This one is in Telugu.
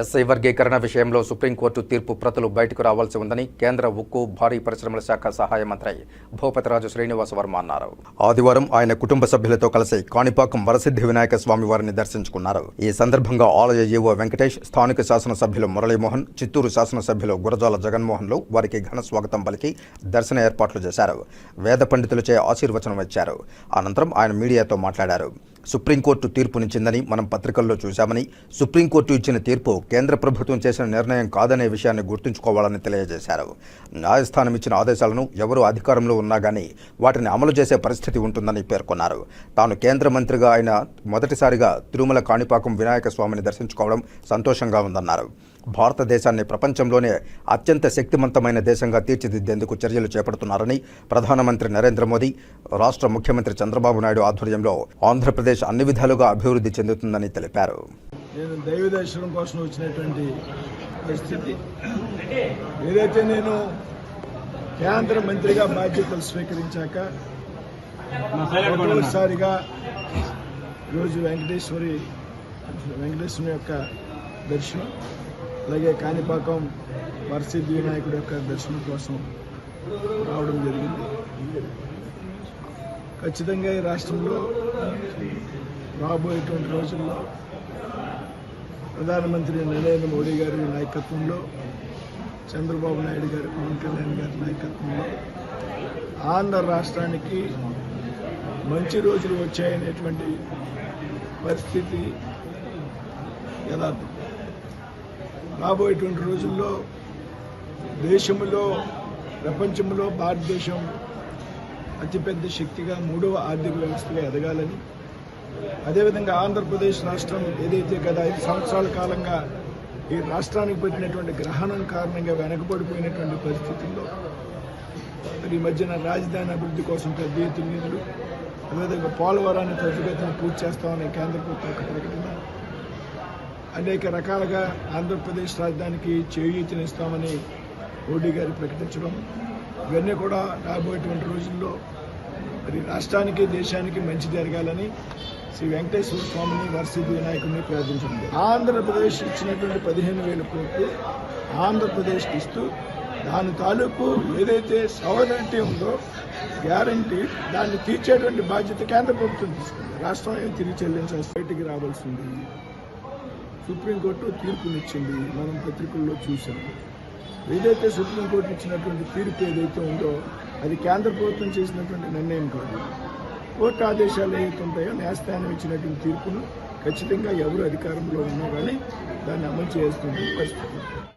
ఎస్ఐ వర్గీకరణ విషయంలో సుప్రీంకోర్టు తీర్పు ప్రతులు బయటకు రావాల్సి ఉందని కేంద్ర ఉక్కు భారీ పరిశ్రమల శాఖ సహాయ మంత్రి భూపతిరాజు శ్రీనివాస వర్మ అన్నారు. ఆదివారం ఆయన కుటుంబ సభ్యులతో కలిసి కాణిపాకం వరసిద్ధి వినాయక స్వామి వారిని దర్శించుకున్నారు. ఈ సందర్భంగా ఆలయ ఈవో వెంకటేష్ స్థానిక శాసనసభ్యులు మురళీమోహన్ చిత్తూరు శాసనసభ్యులు గురజాల జగన్మోహన్లు వారికి ఘన స్వాగతం పలికి దర్శన ఏర్పాట్లు చేశారు. వేద పండితులచే ఆశీర్వచనం ఇచ్చారు. అనంతరం ఆయన మీడియాతో మాట్లాడారు. సుప్రీంకోర్టు తీర్పునిచ్చిందని మనం పత్రికల్లో చూశామని సుప్రీంకోర్టు ఇచ్చిన తీర్పు కేంద్ర ప్రభుత్వం చేసిన నిర్ణయం కాదనే విషయాన్ని గుర్తుంచుకోవాలని తెలియజేశారు. న్యాయస్థానం ఇచ్చిన ఆదేశాలను ఎవరు అధికారంలో ఉన్నా కానీ వాటిని అమలు చేసే పరిస్థితి ఉంటుందని పేర్కొన్నారు. తాను కేంద్ర మంత్రిగా ఆయన మొదటిసారిగా తిరుమల కాణిపాకం వినాయక స్వామిని దర్శించుకోవడం సంతోషంగా ఉందన్నారు. భారతదేశాన్ని ప్రపంచంలోనే అత్యంత శక్తివంతమైన దేశంగా తీర్చిదిద్దేందుకు చర్యలు చేపడుతున్నారని ప్రధానమంత్రి నరేంద్ర మోదీ రాష్ట్ర ముఖ్యమంత్రి చంద్రబాబు నాయుడు ఆధ్వర్యంలో ఆంధ్రప్రదేశ్ అన్ని విధాలుగా అభివృద్ధి చెందుతుందని తెలిపారు. నేను దైవ దర్శనం కోసం వచ్చినటువంటి పరిస్థితి. ఏదైతే నేను కేంద్ర మంత్రిగా బాధ్యతలు స్వీకరించాక మొదటిసారిగా ఈరోజు వెంకటేశ్వరి వెంకటేశ్వరి యొక్క దర్శనం. అలాగే కాణిపాకం వరసిద్ధి వినాయకుడి యొక్క దర్శనం కోసం రావడం జరిగింది. ఖచ్చితంగా ఈ రాష్ట్రంలో రాబోయేటువంటి రోజుల్లో ప్రధానమంత్రి నరేంద్ర మోడీ గారి నాయకత్వంలో చంద్రబాబు నాయుడు గారి పవన్ కళ్యాణ్ గారి నాయకత్వంలో ఆంధ్ర రాష్ట్రానికి మంచి రోజులు వచ్చాయనేటువంటి పరిస్థితి యథార్థం. రాబోయేటువంటి రోజుల్లో దేశంలో ప్రపంచంలో భారతదేశం అతిపెద్ద శక్తిగా మూడవ ఆర్థిక వ్యవస్థగా ఎదగాలని అదేవిధంగా ఆంధ్రప్రదేశ్ రాష్ట్రం ఏదైతే గత ఐదు సంవత్సరాల కాలంగా ఈ రాష్ట్రానికి పెట్టినటువంటి గ్రహణం కారణంగా వెనకబడిపోయినటువంటి పరిస్థితుల్లో ఈ మధ్యన రాజధాని అభివృద్ధి కోసం పెద్ద ఎత్తున నిధులు అదేవిధంగా పోలవరాన్ని త్వరితగతిన పూర్తి చేస్తామని కేంద్ర ప్రభుత్వం ఒక ప్రకటన అనేక రకాలుగా ఆంధ్రప్రదేశ్ రాజధానికి చేయూతనిస్తామని మోడీ గారు ప్రకటించడం ఇవన్నీ కూడా రాబోయేటువంటి రోజుల్లో మరి రాష్ట్రానికి దేశానికి మంచి జరగాలని శ్రీ వెంకటేశ్వర స్వామిని వరసిద్ధి వినాయకుడిని ప్రార్థించండి ఆంధ్రప్రదేశ్ ఇచ్చినటువంటి పదిహేను వేల కోట్లు ఆంధ్రప్రదేశ్కి ఇస్తూ దాని తాలూకు ఏదైతే సవరణి ఉందో గ్యారంటీ దాన్ని తీర్చేటువంటి బాధ్యత కేంద్ర ప్రభుత్వం తీసుకుంది. రాష్ట్రం ఏం తిరిగి చెల్లించాల్సి బయటికి రావాల్సింది. సుప్రీంకోర్టు తీర్పునిచ్చింది. మనం పత్రికల్లో చూసాం ఏదైతే సుప్రీంకోర్టు ఇచ్చినటువంటి తీర్పు ఏదైతే ఉందో అది కేంద్ర ప్రభుత్వం చేసినటువంటి నిర్ణయం కాదు. కోర్టు ఆదేశాలు ఏవైతే ఉంటాయో న్యాయస్థానం ఇచ్చినటువంటి తీర్పును ఖచ్చితంగా ఎవరు అధికారంలో ఉన్నా కానీ దాన్ని అమలు చేయాల్సిన పరిస్థితి.